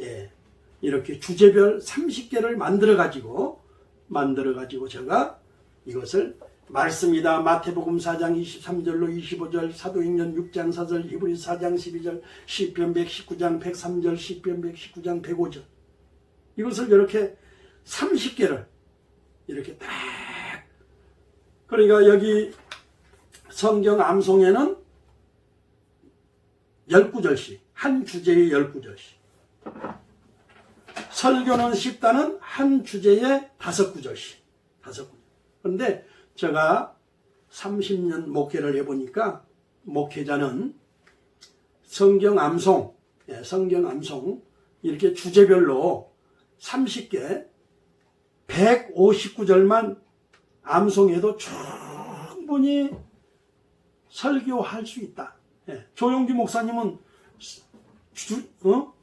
예, 이렇게 주제별 30개를 만들어 가지고 만들어 가지고 제가 이것을 말씀이다. 마태복음 4장 23절로 25절 사도행전 6장 4절 히브리 4장 12절 시편 119장 103절 시편 119장 105절. 이것을 이렇게 30개를 이렇게 딱. 그러니까 여기 성경 암송에는 10구절씩 한 주제에 10구절씩 설교는 쉽다는 한 주제에 다섯 구절씩 다섯 구절 그런데 제가 30년 목회를 해보니까 목회자는 성경 암송 예, 성경 암송 이렇게 주제별로 30개 159절만 암송해도 충분히 설교할 수 있다. 예, 조용기 목사님은 주, 어?